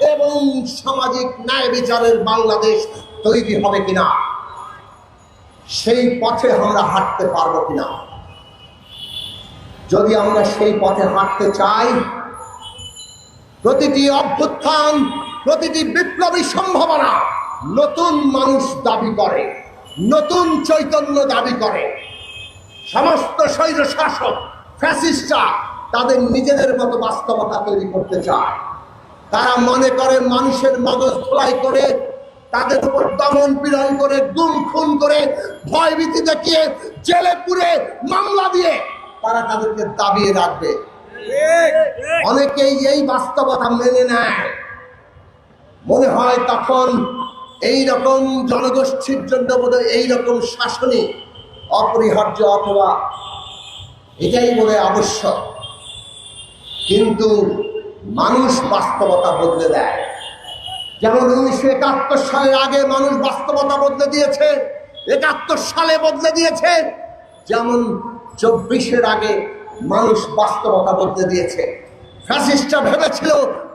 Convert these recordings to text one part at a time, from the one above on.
এবং সামাজিক ন্যায় বিচারের বাংলাদেশ তৈরি হবে কিনা? সেই পথে আমরা হাঁটতে পারব কিনা? যদি আমরা সেই পথে হাঁটতে চাই, প্রতিটি অভ্যুত্থান, প্রতিটি বিপ্লবী সম্ভাবনা নতুন মানুষ দাবি করে, নতুন চৈতন্য দাবি করে। সমস্ত স্বৈর শাসক ফ্যাসিস্টরা তাদের নিজেদের মতো বাস্তবতা তৈরি করতে চায়। তারা মনে করে মানুষের মগজ ধোলাই করে, তাদের উপর দমন পীড়ন করে, গুম খুন করে, ভয়ভীতি দেখিয়ে, জেলে পুরে মামলা দিয়ে তারা তাদেরকে দাবিয়ে রাখবে। অনেকেই এই বাস্তবতা মেনে নেয়। মনে হয় তখন এই রকম জনগোষ্ঠীর জন্য বোধহয় এইরকম শাসনই অপরিহার্য অথবা এটাই বলে আবশ্যক। কিন্তু মানুষ বাস্তবতা বদলে দেয়। যেমন উনিশশো একাত্তর সালের আগে মানুষ বাস্তবতা বদলে দিয়েছে, একাত্তর সালে বদলে দিয়েছে, যেমন চব্বিশের আগে মানুষ বাস্তবতা বদলে দিয়েছে। ফ্যাসিস্টরা ভেবেছিল,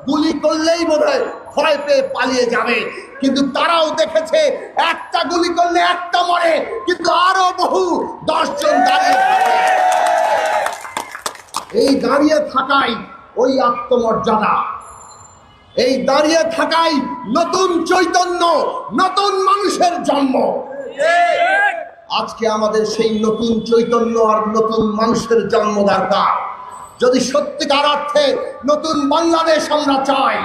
গুলি করলেই বোধ ভয় পেয়ে পালিয়ে যাবে। কিন্তু তারাও দেখেছে, একটা গুলি করলে একটা মরে, কিন্তু আরও বহু দশজন দাঁড়িয়ে এই দাঁড়িয়ে থাকাই ওই আত্মমর্যাদা। এই দাঁড়িয়ে থাকাই নতুন চৈতন্য, নতুন মানুষের জন্ম। আজকে আমাদের সেই নতুন চৈতন্য আর নতুন মানুষের জন্ম দরকার। যদি সত্যিকার অর্থে নতুন বাংলাদেশ আমরা চাই,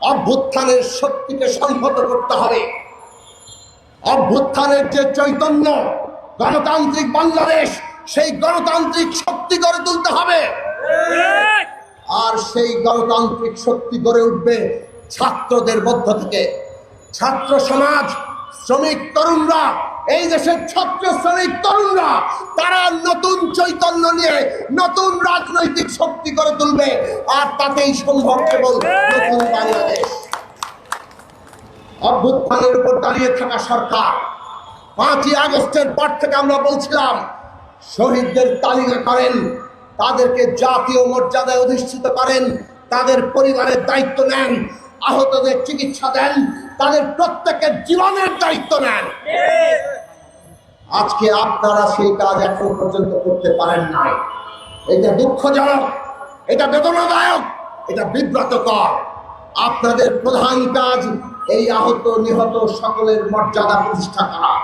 অভ্যুত্থানের শক্তিকে সংহত করতে হবে। অভ্যুত্থানের যে চৈতন্য, গণতান্ত্রিক বাংলাদেশ, সেই গণতান্ত্রিক শক্তি গড়ে তুলতে হবে। আর সেই গণতান্ত্রিক শক্তি গড়ে উঠবে ছাত্রদের মধ্য থেকে। ছাত্র সমাজ, শ্রমিক, তরুণরা, এই দেশের ছাত্র, শ্রমিক, তরুণরা, তারা নতুন চৈতন্য নিয়ে নতুন রাজনৈতিক শক্তি করে তুলবে, আর তাতেই সম্ভব কেবল নতুন বাংলাদেশ। অভ্যুত্থানের উপর দাঁড়িয়ে থাকা সরকার, পাঁচই আগস্টের পর থেকে আমরা বলছিলাম, শহীদদের তালিকা করেন। তাদেরকে জাতীয় মর্যাদায় অধিষ্ঠিত করেন, তাদের পরিবারের দায়িত্ব নেন, আহতদের চিকিৎসা দেন, তাদের প্রত্যেকের জীবনের দায়িত্ব নেন। আজকে আপনারা সেই কাজ এখন পর্যন্ত করতে পারেন নাই। এটা দুঃখজনক, এটা বেদনাদায়ক, এটা বিব্রতকর। আপনাদের প্রধান কাজ এই আহত, নিহত সকলের মর্যাদা প্রতিষ্ঠা করা।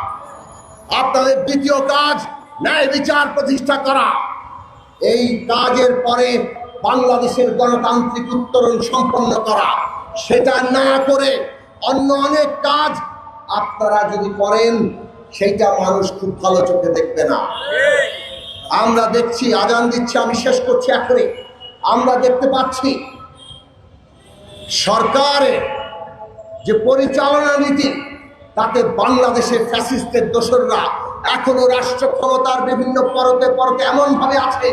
আপনাদের দ্বিতীয় কাজ ন্যায় বিচার প্রতিষ্ঠা করা। এই কাজের পরে বাংলাদেশের গণতান্ত্রিক উত্তরণ সম্পন্ন করা। সেটা না করে অন্য অনেক কাজ আপনারা যদি করেন, সেইটা মানুষ খুব ভালো চোখে দেখবে না। আমরা দেখছি, আজান দিচ্ছি, আমি শেষ করছি এখনই। আমরা দেখতে পাচ্ছি, সরকারের যে পরিচালনা নীতি, তাতে বাংলাদেশের ফ্যাসিস্টের দোসররা এখনও রাষ্ট্র ক্ষমতার বিভিন্ন পরতে পরতে এমন ভাবে আছে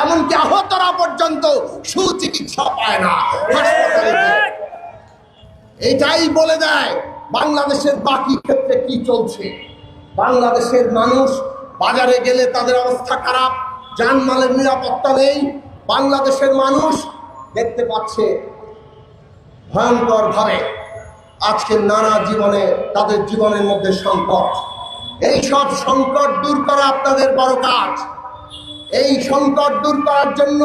এমনকি আহতরা পর্যন্ত সুচিকিৎসা পায় না। এটাই বলে দেয় বাংলাদেশের বাকি ক্ষেত্রে কি চলছে। বাংলাদেশের মানুষ বাজারে গেলে তাদের অবস্থা খারাপ, যানমালের নিরাপত্তা নেই। বাংলাদেশের মানুষ দেখতে পাচ্ছে ভয়ঙ্কর ভাবে আজকে নানা জীবনে তাদের জীবনের মধ্যে সংকট। এই সব সংকট দূর করা আপনাদের বড় কাজ। এই সংকট দূর করার জন্য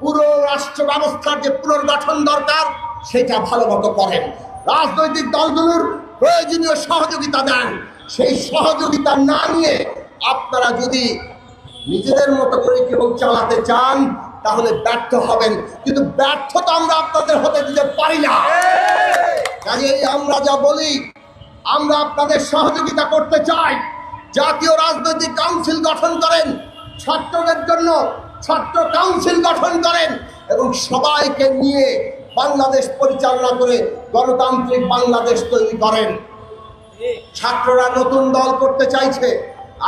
পুরো রাষ্ট্র ব্যবস্থার যে পুনর্গঠন দরকার সেটা ভালো মতো করেন। রাজনৈতিক দলগুলোর প্রয়োজনীয় সহযোগিতা দেন। সেই সহযোগিতা না নিয়ে আপনারা যদি নিজেদের মতো করে কেবল চালাতে চান তাহলে ব্যর্থ হবেন। কিন্তু ব্যর্থতা আমরা আপনাদের হতে দিতে পারি না। কাজেই আমরা যা বলি আমরা আপনাদের সহযোগিতা করতে চাই। জাতীয় রাজনৈতিক কাউন্সিল গঠন করেন, ছাত্রদের জন্য ছাত্র কাউন্সিল গঠন করেন এবং সবাইকে নিয়ে বাংলাদেশ পরিচালনা করে গণতান্ত্রিক বাংলাদেশ তৈরি করেন। ছাত্ররা নতুন দল করতে চাইছে,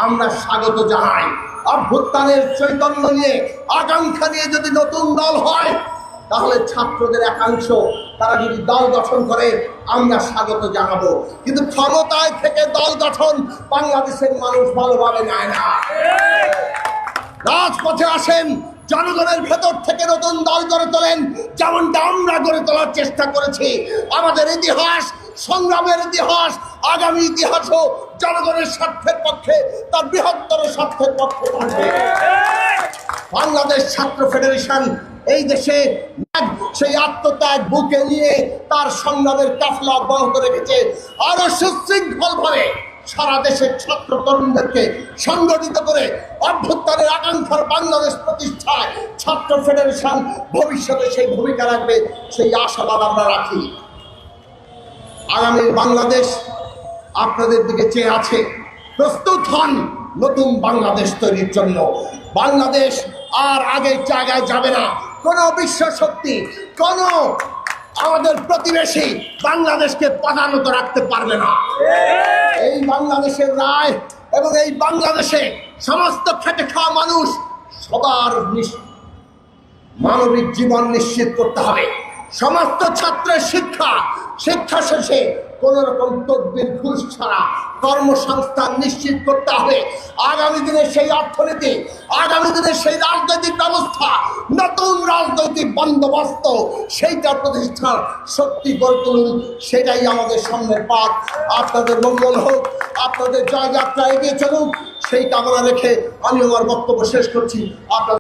আমরা স্বাগত জানাই। অভ্যুত্থানের চৈতন্য নিয়ে আকাঙ্ক্ষা নিয়ে যদি নতুন দল হয় তাহলে ছাত্রদের একাংশ, তারা যদি দল গঠন করে, আমরা স্বাগত জানাব। কিন্তু ক্ষমতায় থেকে দল গঠন বাংলাদেশের মানুষ ভালোভাবে নেয় না। রাজপথে আসেন, জনগণের ভেতর থেকে নতুন দল গড়ে তোলেন, যেমনটা আমরা গড়ে তোলার চেষ্টা করেছি। আমাদের ইতিহাস, সংগ্রামের ইতিহাস, আগামী ইতিহাসও জনগণের স্বার্থের পক্ষে, তার বৃহত্তর স্বার্থের পক্ষে বাংলাদেশ ছাত্র ফেডারেশন এই দেশে সেই আত্মত্যাগ বুকে নিয়ে তার সংগ্রামের কাফলা অব্যাহত রেখেছে আরও সুশৃঙ্খল ভাবে সারা দেশের ছাত্র তরুণদেরকে সংগঠিত করে অভ্যুত্থানের আকাঙ্ক্ষার বাংলাদেশ প্রতিষ্ঠায় ছাত্র ফেডারেশন ভবিষ্যতে সেই ভূমিকা রাখবে, সেই আশাবাদ আমরা রাখি। আগামী বাংলাদেশ আপনাদের দিকে চেয়ে আছে, প্রস্তুত হন নতুন বাংলাদেশ তৈরির জন্য। বাংলাদেশ আর আগের জায়গায় যাবে না। কোনো বিশ্ব শক্তি কোনো আমাদের প্রতিবেশী বাংলাদেশকে পদানত রাখতে পারবে না। এই বাংলাদেশের রায় এবং এই বাংলাদেশে সমস্ত খেটে খাওয়া মানুষ সবার মানবিক জীবন নিশ্চিত করতে হবে। সমস্ত ছাত্রের শিক্ষা শিক্ষা শেষে কোন রকম তদবির ঘুষ ছাড়া কর্মসংস্থান নিশ্চিত করতে হবে। আগামী দিনে সেই অর্থনীতি, আগামী দিনে সেই রাজনৈতিক ব্যবস্থা, নতুন রাজনৈতিক বন্দোবস্ত সেইটা প্রতিষ্ঠার সত্যি গড়ে তুলুন, সেটাই আমাদের সামনের পাঠ আপনাদের মঙ্গল হোক, আপনাদের জয়যাত্রা এগিয়ে চলুক, সেই কামনা রেখে আমি আমার বক্তব্য শেষ করছি। আপনার